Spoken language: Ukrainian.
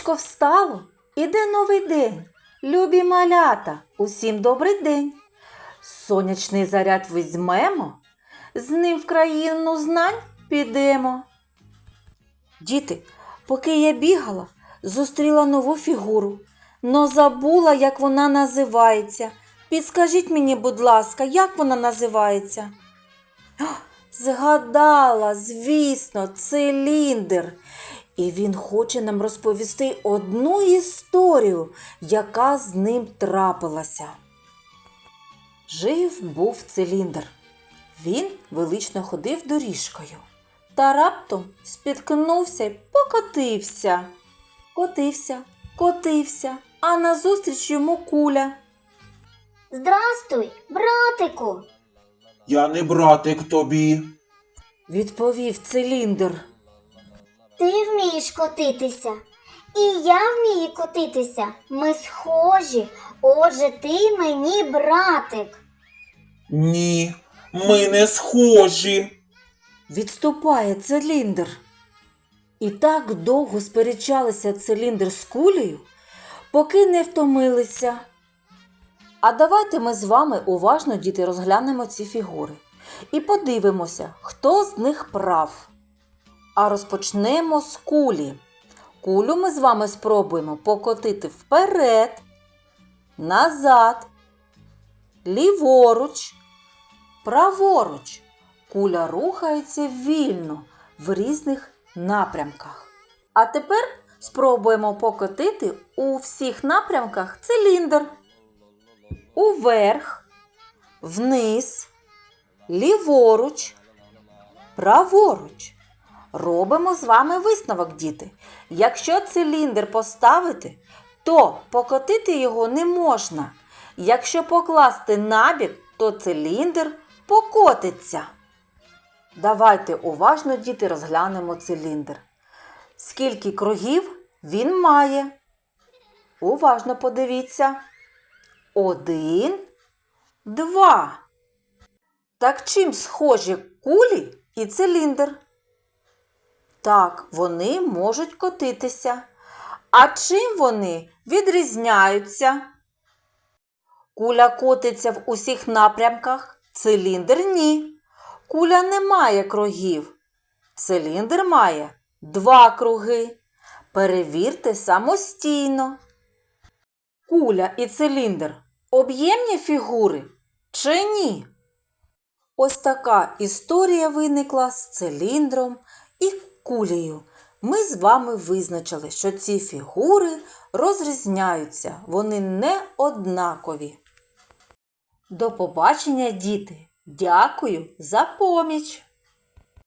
Сонечко встало, іде новий день. Любі малята, усім добрий день. Сонячний заряд візьмемо, з ним в країну знань підемо. Діти, поки я бігала, зустріла нову фігуру, но забула, як вона називається. Підскажіть мені, будь ласка, як вона називається? Згадала, звісно, циліндр. І він хоче нам розповісти одну історію, яка з ним трапилася. Жив був циліндр. Він велично ходив доріжкою та раптом спіткнувся й покотився. Котився, котився, а назустріч йому куля. Здрастуй, братику. Я не братик тобі. Відповів циліндр. Ти вмієш котитися. І я вмію котитися. Ми схожі. Отже, ти мені братик. Ні, ми не схожі. Відступає циліндр. І так довго сперечалися циліндр з кулею, поки не втомилися. А давайте ми з вами уважно, діти, розглянемо ці фігури і подивимося, хто з них прав. А розпочнемо з кулі. Кулю ми з вами спробуємо покотити вперед, назад, ліворуч, праворуч. Куля рухається вільно в різних напрямках. А тепер спробуємо покотити у всіх напрямках циліндр. Уверх, вниз, ліворуч, праворуч. Робимо з вами висновок, діти. Якщо циліндр поставити, то покотити його не можна. Якщо покласти набік, то циліндр покотиться. Давайте уважно, діти, розглянемо циліндр. Скільки кругів він має? Уважно подивіться. Один, два. Так чим схожі кулі і циліндр? Так, вони можуть котитися. А чим вони відрізняються? Куля котиться в усіх напрямках, циліндр ні. Куля не має кругів. Циліндр має два круги. Перевірте самостійно. Куля і циліндр об'ємні фігури чи ні? Ось така історія виникла з циліндром і кулею. Ми з вами визначили, що ці фігури розрізняються, вони не однакові. До побачення, діти! Дякую за поміч!